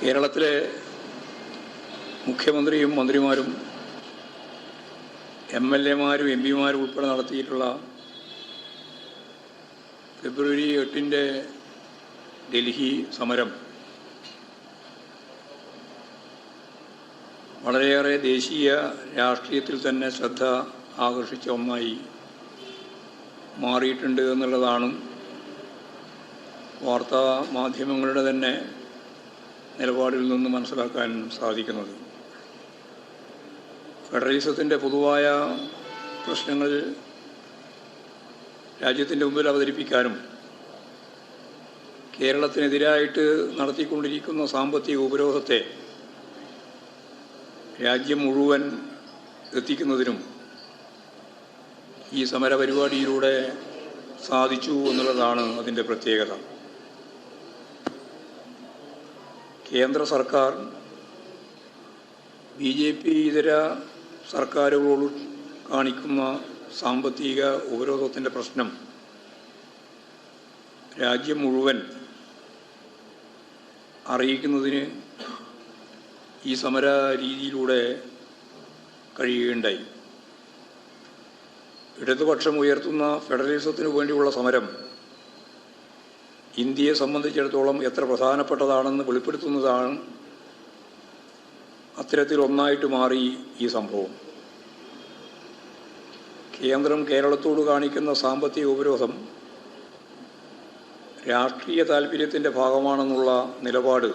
കേരളത്തിലെ മുഖ്യമന്ത്രിയും മന്ത്രിമാരും എം എൽ എമാരും എം പിമാരും ഉൾപ്പെടെ നടത്തിയിട്ടുള്ള ഫെബ്രുവരി എട്ടിന്റെ ഡൽഹി സമരം വളരെയേറെ ദേശീയ രാഷ്ട്രീയത്തിൽ തന്നെ ശ്രദ്ധ ആകർഷിച്ച ഒന്നായി മാറിയിട്ടുണ്ട് എന്നുള്ളതാണ് വാർത്താ മാധ്യമങ്ങളുടെ തന്നെ നിലപാടിൽ നിന്ന് മനസ്സിലാക്കാൻ സാധിക്കുന്നത്. ഫെഡറലിസത്തിന്റെ പൊതുവായ പ്രശ്നങ്ങൾ രാജ്യത്തിന്റെ മുമ്പിൽ അവതരിപ്പിക്കാനും കേരളത്തിനെതിരായിട്ട് നടത്തിക്കൊണ്ടിരിക്കുന്ന സാമ്പത്തിക ഉപരോധത്തെ രാജ്യം മുഴുവൻ എത്തിക്കുന്നതിനും ഈ സമരപരിപാടിയിലൂടെ സാധിച്ചു എന്നുള്ളതാണ് അതിന്റെ പ്രത്യേകത. കേന്ദ്ര സർക്കാർ ബി ജെ പി ഇതര സർക്കാരുകളോട് കാണിക്കുന്ന സാമ്പത്തിക ഉപരോധത്തിന്റെ പ്രശ്നം രാജ്യം മുഴുവൻ അറിയിക്കുന്നതിന് ഈ സമര രീതിയിലൂടെ കഴിയുകയുണ്ടായി. ഇടതുപക്ഷം ഉയർത്തുന്ന ഫെഡറലിസത്തിനു വേണ്ടിയുള്ള സമരം ഇന്ത്യയെ സംബന്ധിച്ചിടത്തോളം എത്ര പ്രധാനപ്പെട്ടതാണെന്ന് വെളിപ്പെടുത്തുന്നതാണ് അത്തരത്തിൽ ഒന്നായിട്ട് മാറി ഈ സംഭവം. കേന്ദ്രം കേരളത്തോട് കാണിക്കുന്ന സാമ്പത്തിക ഉപരോധം രാഷ്ട്രീയ താല്പര്യത്തിന്റെ ഭാഗമാണെന്നുള്ള നിലപാട്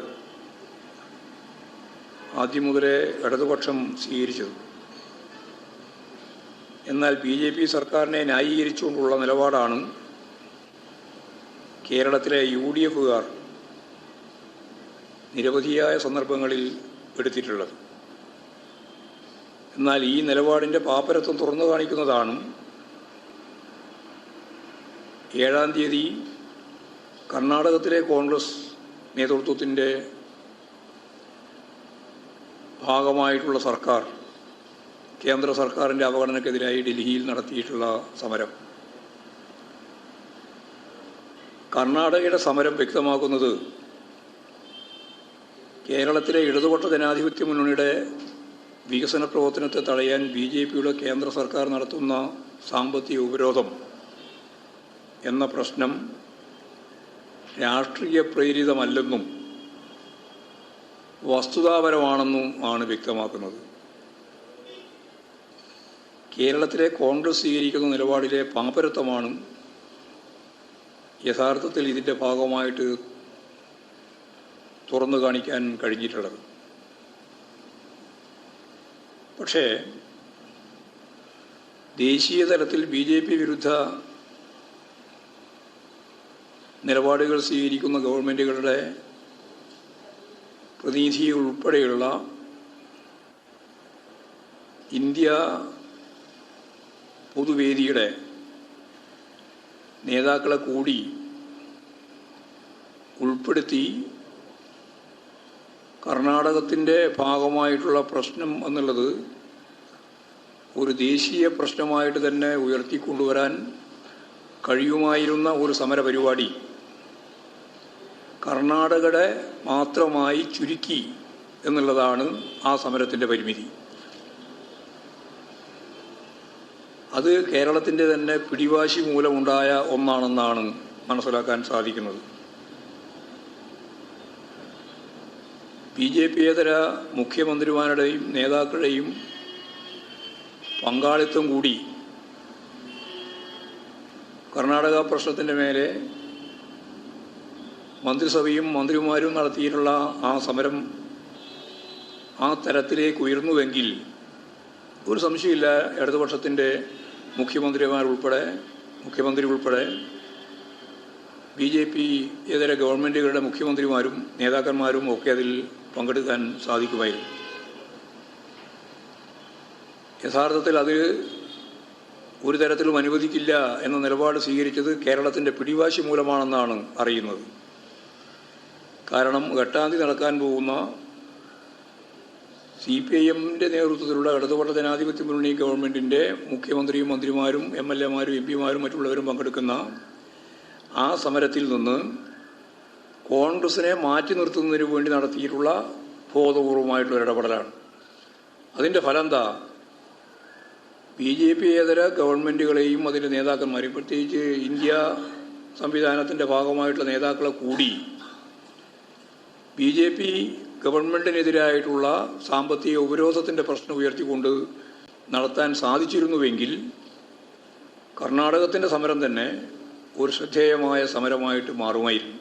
ആദ്യം മുതലേ ഇടതുപക്ഷം സ്വീകരിച്ചത്. എന്നാൽ ബി ജെ പി സർക്കാരിനെ ന്യായീകരിച്ചുകൊണ്ടുള്ള നിലപാടാണ് കേരളത്തിലെ യു ഡി എഫുകാർ നിരവധിയായ സന്ദർഭങ്ങളിൽ എടുത്തിട്ടുള്ളത്. എന്നാൽ ഈ നിലപാടിന്റെ പാപ്പരത്വം തുറന്നു കാണിക്കുന്നതാണ് ഏഴാം തീയതി കർണാടകത്തിലെ കോൺഗ്രസ് നേതൃത്വത്തിന്റെ ഭാഗമായിട്ടുള്ള സർക്കാർ കേന്ദ്ര സർക്കാരിന്റെ അവഗണനക്കെതിരായി ഡൽഹിയിൽ നടത്തിയിട്ടുള്ള സമരം. കർണാടകയുടെ സമരം വ്യക്തമാക്കുന്നത് കേരളത്തിലെ ഇടതുപക്ഷ ജനാധിപത്യ മുന്നണിയുടെ വികസന പ്രവർത്തനത്തെ തടയാൻ ബി ജെ പിയുടെ കേന്ദ്ര സർക്കാർ നടത്തുന്ന സാമ്പത്തിക ഉപരോധം എന്ന പ്രശ്നം രാഷ്ട്രീയ പ്രേരിതമല്ലെന്നും വസ്തുതാപരമാണെന്നും ആണ് വ്യക്തമാക്കുന്നത്. കേരളത്തിലെ കോൺഗ്രസ് സ്വീകരിക്കുന്ന നിലപാടിലെ പാപ്പരത്വമാണ് യഥാർത്ഥത്തിൽ ഇതിന്റെ ഭാഗമായിട്ട് തുറന്നു കാണിക്കാൻ കഴിഞ്ഞിട്ടുള്ളത്. പക്ഷേ ദേശീയ തലത്തിൽ ബി ജെ പി വിരുദ്ധ നിലപാടുകൾ സ്വീകരിക്കുന്ന ഗവൺമെന്റുകളുടെ പ്രതിനിധി ഉൾപ്പെടെയുള്ള ഇന്ത്യ പൊതുവേദിയുടെ നേതാക്കളെ കൂടി ഉൾപ്പെടുത്തി കർണാടകത്തിന്റെ ഭാഗമായിട്ടുള്ള പ്രശ്നം എന്നുള്ളത് ഒരു ദേശീയ പ്രശ്നമായിട്ട് തന്നെ ഉയർത്തിക്കൊണ്ടുവരാൻ കഴിയുമായിരുന്ന ഒരു സമരപരിപാടി കർണാടകയുടെ മാത്രമായി ചുരുക്കി എന്നുള്ളതാണ് ആ സമരത്തിന്റെ പരിമിതി. അത് കേരളത്തിന്റെ തന്നെ പിടിവാശി മൂലമുണ്ടായ ഒന്നാണെന്നാണ് മനസ്സിലാക്കാൻ സാധിക്കുന്നത്. ബി ജെ പി ഇതര മുഖ്യമന്ത്രിമാരുടെയും നേതാക്കളുടെയും പങ്കാളിത്തം കൂടി കർണാടക പ്രശ്നത്തിന്റെ മേലെ മന്ത്രിസഭയും മന്ത്രിമാരും നടത്തിയിട്ടുള്ള ആ സമരം ആ തരത്തിലേക്ക് ഉയർന്നുവെങ്കിൽ ഒരു സംശയമില്ല ഇടതുപക്ഷത്തിന്റെ മുഖ്യമന്ത്രിമാരുൾപ്പെടെ മുഖ്യമന്ത്രി ഉൾപ്പെടെ ബി ജെ പി ഇതര ഗവൺമെന്റുകളുടെ മുഖ്യമന്ത്രിമാരും നേതാക്കന്മാരും ഒക്കെ അതിൽ പങ്കെടുക്കാൻ സാധിക്കുമായിരുന്നു. യഥാർത്ഥത്തിൽ അത് ഒരു തരത്തിലും അനുവദിക്കില്ല എന്ന നിലപാട് സ്വീകരിച്ചത് കേരളത്തിന്റെ പിടിവാശി മൂലമാണെന്നാണ് അറിയുന്നത്. കാരണം ഘട്ടാന്തി നടക്കാൻ പോകുന്ന സി പി ഐ എമ്മിന്റെ നേതൃത്വത്തിലുള്ള ഇടതുപക്ഷ ജനാധിപത്യ മുന്നണി ഗവൺമെന്റിന്റെ മുഖ്യമന്ത്രിയും മന്ത്രിമാരും എം എൽ എമാരും എം പിമാരും മറ്റുള്ളവരും പങ്കെടുക്കുന്ന ആ സമരത്തിൽ നിന്ന് കോൺഗ്രസിനെ മാറ്റി നിർത്തുന്നതിന് വേണ്ടി നടത്തിയിട്ടുള്ള ബോധപൂർവമായിട്ടുള്ള ഇടപെടലാണ്. അതിന്റെ ഫലം എന്താ? ബി ജെ പി ഏതര ഗവൺമെന്റുകളെയും അതിന്റെ നേതാക്കന്മാരെയും പ്രത്യേകിച്ച് ഇന്ത്യ സംവിധാനത്തിന്റെ ഭാഗമായിട്ടുള്ള നേതാക്കളെ കൂടി ബി ജെ പി ഗവൺമെന്റിനെതിരായിട്ടുള്ള സാമ്പത്തിക ഉപരോധത്തിന്റെ പ്രശ്നം ഉയർത്തിക്കൊണ്ട് നടത്താൻ സാധിച്ചിരുന്നുവെങ്കിൽ കർണാടകത്തിന്റെ സമരം തന്നെ ഒരു ശ്രദ്ധേയമായ സമരമായിട്ട് മാറുമായിരുന്നു.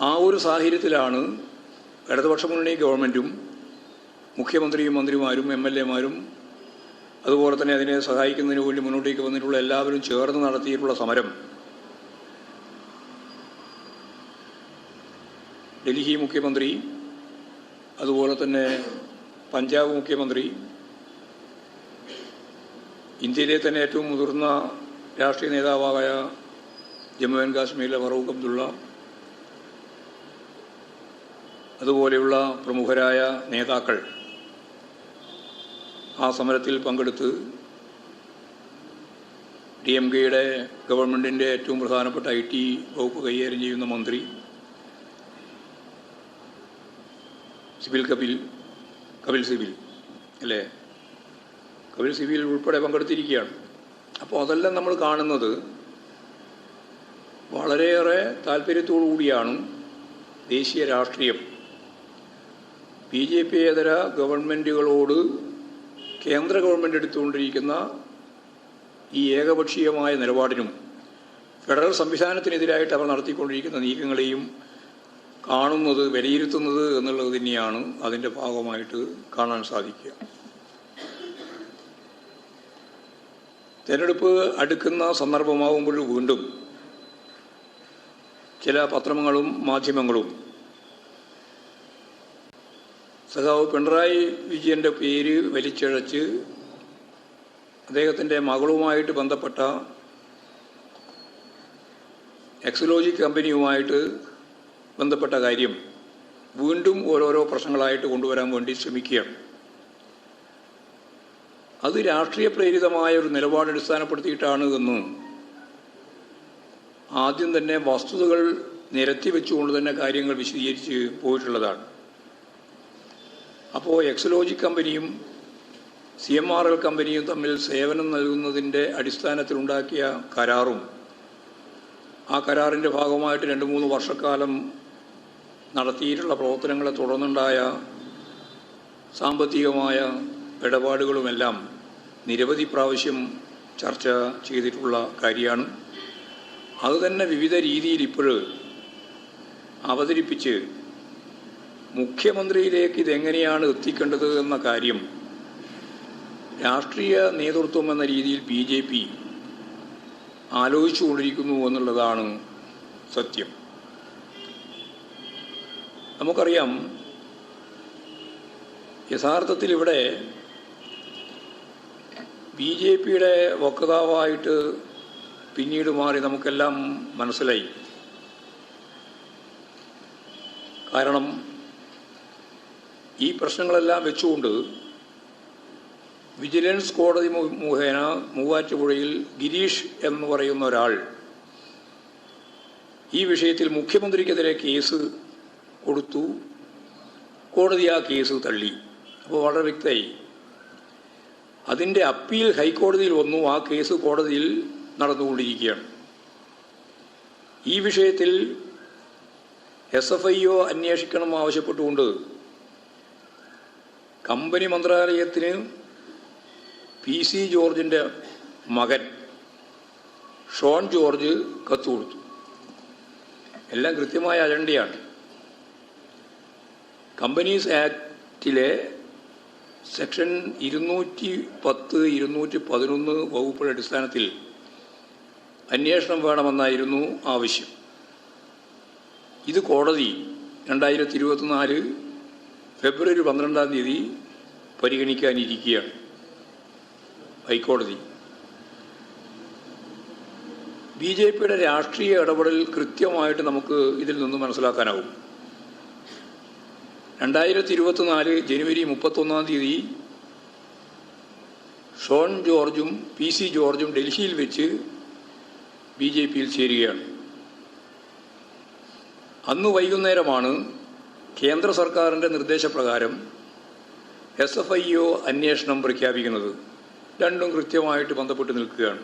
ആ ഒരു സാഹചര്യത്തിലാണ് ഇടതുപക്ഷ മുന്നണി ഗവൺമെന്റും മുഖ്യമന്ത്രിയും മന്ത്രിമാരും എം എൽ എമാരും അതുപോലെ തന്നെ അതിനെ സഹായിക്കുന്നതിന് വേണ്ടി മുന്നോട്ടേക്ക് വന്നിട്ടുള്ള എല്ലാവരും ചേർന്ന് നടത്തിയിട്ടുള്ള സമരം ഡൽഹി മുഖ്യമന്ത്രി അതുപോലെ തന്നെ പഞ്ചാബ് മുഖ്യമന്ത്രി ഇന്ത്യയിലെ തന്നെ ഏറ്റവും മുതിർന്ന രാഷ്ട്രീയ നേതാവായ ജമ്മു ആൻഡ് കാശ്മീരിലെ ഫറൂഖ് അബ്ദുള്ള അതുപോലെയുള്ള പ്രമുഖരായ നേതാക്കൾ ആ സമരത്തിൽ പങ്കെടുത്ത് ഡി എം കെയുടെ ഗവൺമെന്റിന്റെ ഏറ്റവും പ്രധാനപ്പെട്ട ഐ ടി വകുപ്പ് കൈകാര്യം ചെയ്യുന്ന മന്ത്രി സിബിൽ കപിൽ കപിൽ സിബിൽ അല്ലേ? കപിൽ സിബിൽ ഉൾപ്പെടെ പങ്കെടുത്തിരിക്കുകയാണ്. അപ്പോൾ അതെല്ലാം നമ്മൾ കാണുന്നത് വളരെയേറെ താല്പര്യത്തോടു കൂടിയാണ് ദേശീയ രാഷ്ട്രീയം. ബി ജെ പി ഏതര ഗവൺമെന്റുകളോട് കേന്ദ്ര ഗവൺമെന്റ് എടുത്തുകൊണ്ടിരിക്കുന്ന ഈ ഏകപക്ഷീയമായ നിലപാടിനും ഫെഡറൽ സംവിധാനത്തിനെതിരായിട്ട് അവർ നടത്തിക്കൊണ്ടിരിക്കുന്ന നീക്കങ്ങളെയും കാണുന്നത് വിലയിരുത്തുന്നത് എന്നുള്ളത് തന്നെയാണ് അതിന്റെ ഭാഗമായിട്ട് കാണാൻ സാധിക്കുക. തിരഞ്ഞെടുപ്പ് അടുക്കുന്ന സന്ദർഭമാകുമ്പോൾ വീണ്ടും ചില പത്രങ്ങളും മാധ്യമങ്ങളും സഖാവ് പിണറായി വിജയന്റെ പേര് വലിച്ചഴച്ച് അദ്ദേഹത്തിന്റെ മകളുമായിട്ട് ബന്ധപ്പെട്ട എക്സലോജി കമ്പനിയുമായിട്ട് ബന്ധപ്പെട്ട കാര്യം വീണ്ടും ഓരോരോ പ്രശ്നങ്ങളായിട്ട് കൊണ്ടുവരാൻ വേണ്ടി ശ്രമിക്കുകയാണ്. അത് രാഷ്ട്രീയ പ്രേരിതമായ ഒരു നിലപാട് അടിസ്ഥാനപ്പെടുത്തിയിട്ടാണ് എന്ന് ആദ്യം തന്നെ വസ്തുതകൾ നിരത്തി വെച്ചുകൊണ്ട് തന്നെ കാര്യങ്ങൾ വിശദീകരിച്ച് പോയിട്ടുള്ളതാണ്. അപ്പോൾ എക്സലോജി കമ്പനിയും സി എം ആർ എൽ കമ്പനിയും തമ്മിൽ സേവനം നൽകുന്നതിന്റെ അടിസ്ഥാനത്തിലുണ്ടാക്കിയ കരാറും ആ കരാറിന്റെ ഭാഗമായിട്ട് രണ്ട് മൂന്ന് വർഷക്കാലം നടത്തിയിട്ടുള്ള പ്രവർത്തനങ്ങളെ തുടർന്നുണ്ടായ സാമ്പത്തികമായ ഇടപാടുകളുമെല്ലാം നിരവധി പ്രാവശ്യം ചർച്ച ചെയ്തിട്ടുള്ള കാര്യമാണ്. അത് തന്നെ വിവിധ രീതിയിൽ ഇപ്പോൾ അവതരിപ്പിച്ച് മുഖ്യമന്ത്രിയിലേക്ക് ഇതെങ്ങനെയാണ് എത്തിക്കേണ്ടത് എന്ന കാര്യം രാഷ്ട്രീയ നേതൃത്വം എന്ന രീതിയിൽ ബി ജെ പി ആലോചിച്ചുകൊണ്ടിരിക്കുന്നു എന്നുള്ളതാണ് സത്യം. നമുക്കറിയാം യഥാർത്ഥത്തിൽ ഇവിടെ ബി ജെ പിയുടെ വക്താവായിട്ട് പിന്നീട് മാറി നമുക്കെല്ലാം മനസ്സിലായി. കാരണം ഈ പ്രശ്നങ്ങളെല്ലാം വെച്ചുകൊണ്ട് വിജിലൻസ് കോടതി മുഖേന മൂവാറ്റുപുഴയിൽ ഗിരീഷ് എന്ന് പറയുന്ന ഒരാൾ ഈ വിഷയത്തിൽ മുഖ്യമന്ത്രിക്കെതിരെ കേസ് കൊടുത്തു. കോടതി ആ കേസ് തള്ളി. അപ്പോൾ വളരെ വ്യക്തമായി. അതിന്റെ അപ്പീൽ ഹൈക്കോടതിയിൽ വന്നു. ആ കേസ് കോടതിയിൽ നടന്നുകൊണ്ടിരിക്കുകയാണ്. ഈ വിഷയത്തിൽ എസ് എഫ് ഐ ഒ അന്വേഷിക്കണം ആവശ്യപ്പെട്ടുകൊണ്ട് കമ്പനി മന്ത്രാലയത്തിന് പി സി ജോർജിന്റെ മകൻ ഷോൺ ജോർജ് കത്ത് കൊടുത്തു. എല്ലാം കൃത്യമായ അജണ്ടയാണ്. കമ്പനീസ് ആക്ടിലെ സെക്ഷൻ ഇരുന്നൂറ്റി പത്ത് ഇരുന്നൂറ്റി പതിനൊന്ന് വകുപ്പുകളുടെ അടിസ്ഥാനത്തിൽ അന്വേഷണം വേണമെന്നായിരുന്നു ആവശ്യം. ഇത് കോടതി രണ്ടായിരത്തി ഇരുപത്തിനാല് ഫെബ്രുവരി പന്ത്രണ്ടാം തീയതി പരിഗണിക്കാനിരിക്കുകയാണ് ഹൈക്കോടതി. ബി ജെ പിയുടെ രാഷ്ട്രീയ ഇടപെടൽ കൃത്യമായിട്ട് നമുക്ക് ഇതിൽ നിന്ന് മനസ്സിലാക്കാനാവും രണ്ടായിരത്തി ഇരുപത്തിനാല് ജനുവരി മുപ്പത്തൊന്നാം തീയതി ഷോൺ ജോർജും പി സി ജോർജും ഡൽഹിയിൽ വെച്ച് ബി ജെ പിയിൽ ചേരുകയാണ്. അന്ന് വൈകുന്നേരമാണ് കേന്ദ്ര സർക്കാരിന്റെ നിർദ്ദേശപ്രകാരം എസ് എഫ് ഐ ഒ അന്വേഷണം പ്രഖ്യാപിക്കുന്നത്. രണ്ടും കൃത്യമായിട്ട് ബന്ധപ്പെട്ട് നിൽക്കുകയാണ്.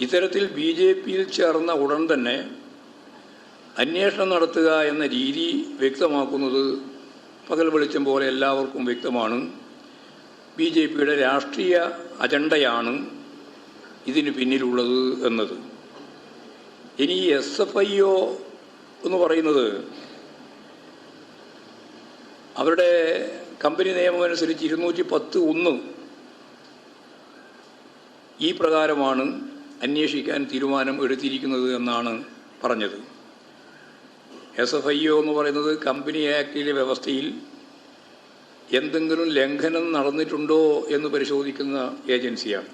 ഇത്തരത്തിൽ ബി ജെ പിയിൽ ചേർന്ന ഉടൻ തന്നെ അന്വേഷണം നടത്തുക എന്ന രീതി വ്യക്തമാക്കുന്നത് പകൽ വെളിച്ചം പോലെ എല്ലാവർക്കും വ്യക്തമാണ്. ബി ജെ പിയുടെ രാഷ്ട്രീയ അജണ്ടയാണ് ഇതിന് പിന്നിലുള്ളത് എന്നത്. ഇനി എസ് എഫ് ഐ ഒ എന്ന് പറയുന്നത് അവരുടെ കമ്പനി നിയമം അനുസരിച്ച് ഇരുന്നൂറ്റി പത്ത് ഒന്ന് ഈ പ്രകാരമാണ് അന്വേഷിക്കാൻ തീരുമാനം എടുത്തിരിക്കുന്നത് എന്നാണ് പറഞ്ഞത്. എസ് എഫ് ഐ ഒ എന്ന് പറയുന്നത് കമ്പനി ആക്ടിലെ വ്യവസ്ഥയിൽ എന്തെങ്കിലും ലംഘനം നടന്നിട്ടുണ്ടോ എന്ന് പരിശോധിക്കുന്ന ഏജൻസിയാണ്.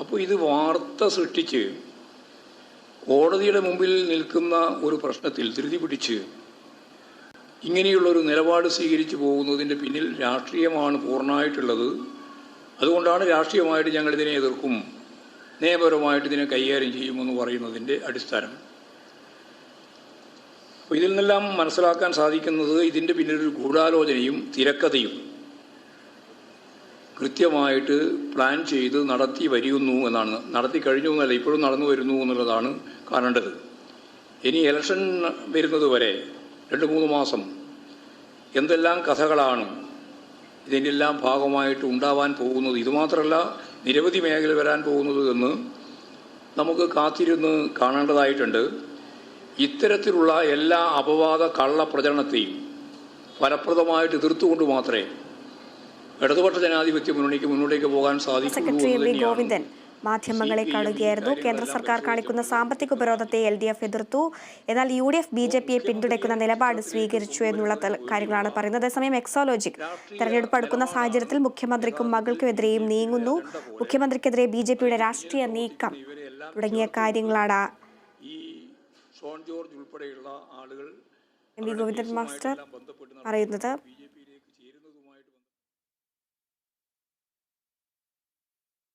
അപ്പോൾ ഇത് വാർത്ത സൃഷ്ടിച്ച് കോടതിയുടെ മുമ്പിൽ നിൽക്കുന്ന ഒരു പ്രശ്നത്തിൽ ധൃതി പിടിച്ച് ഇങ്ങനെയുള്ളൊരു നിലപാട് സ്വീകരിച്ചു പോകുന്നതിന്റെ പിന്നിൽ രാഷ്ട്രീയമാണ് പൂർണമായിട്ടുള്ളത്. അതുകൊണ്ടാണ് രാഷ്ട്രീയമായിട്ട് ഞങ്ങളിതിനെ എതിർക്കും നിയമപരമായിട്ട് ഇതിനെ കൈകാര്യം ചെയ്യുമെന്ന് പറയുന്നതിന്റെ അടിസ്ഥാനം. അപ്പോൾ ഇതിൽ നിന്നെല്ലാം മനസ്സിലാക്കാൻ സാധിക്കുന്നത് ഇതിന്റെ പിന്നിലൊരു ഗൂഢാലോചനയും തിരക്കഥയും കൃത്യമായിട്ട് പ്ലാൻ ചെയ്ത് നടത്തി വരുന്നു എന്നാണ്. നടത്തി കഴിഞ്ഞു എന്നല്ല ഇപ്പോഴും നടന്നു വരുന്നു എന്നുള്ളതാണ് കാണേണ്ടത്. ഇനി ഇലക്ഷൻ വരുന്നത് വരെ രണ്ട് മൂന്ന് മാസം എന്തെല്ലാം കഥകളാണ് ഇതിനെല്ലാം ഭാഗമായിട്ട് ഉണ്ടാവാൻ പോകുന്നത്? ഇതുമാത്രമല്ല നിരവധി മേഖല വരാൻ പോകുന്നത് എന്ന് നമുക്ക് കാത്തിരുന്ന് കാണേണ്ടതായിട്ടുണ്ട്. ഇത്തരത്തിലുള്ള എല്ലാ അപവാദ കള്ള പ്രചരണത്തെയും ഫലപ്രദമായിട്ട് എതിർത്തുകൊണ്ട് മാത്രമേ ഇടതുപക്ഷ ജനാധിപത്യ മുന്നണിക്ക് മുന്നോട്ടേക്ക് പോകാൻ സാധിക്കും മാധ്യമങ്ങളെ കാണുകയായിരുന്നു കേന്ദ്ര സർക്കാർ കാണിക്കുന്ന സാമ്പത്തിക ഉപരോധത്തെ എൽ ഡി എഫ് എതിർത്തു. എന്നാൽ U D F B J പിയെ പിന്തുണയ്ക്കുന്ന നിലപാട് സ്വീകരിച്ചു എന്നുള്ള കാര്യങ്ങളാണ് പറയുന്നത്. അതേസമയം എക്സോലോജിക് തെരഞ്ഞെടുപ്പ് അടുക്കുന്ന സാഹചര്യത്തിൽ മുഖ്യമന്ത്രിക്കും മകൾക്കുമെതിരെയും നീങ്ങുന്നു. മുഖ്യമന്ത്രിക്കെതിരെ ബി ജെ പിയുടെ രാഷ്ട്രീയ നീക്കം തുടങ്ങിയ കാര്യങ്ങളാണ് ഷോൺ ജോർജ് ഉൾപ്പെടെയുള്ള ആളുകൾ ഗോവിന്ദൻ മാസ്റ്റർ പറയുന്നത്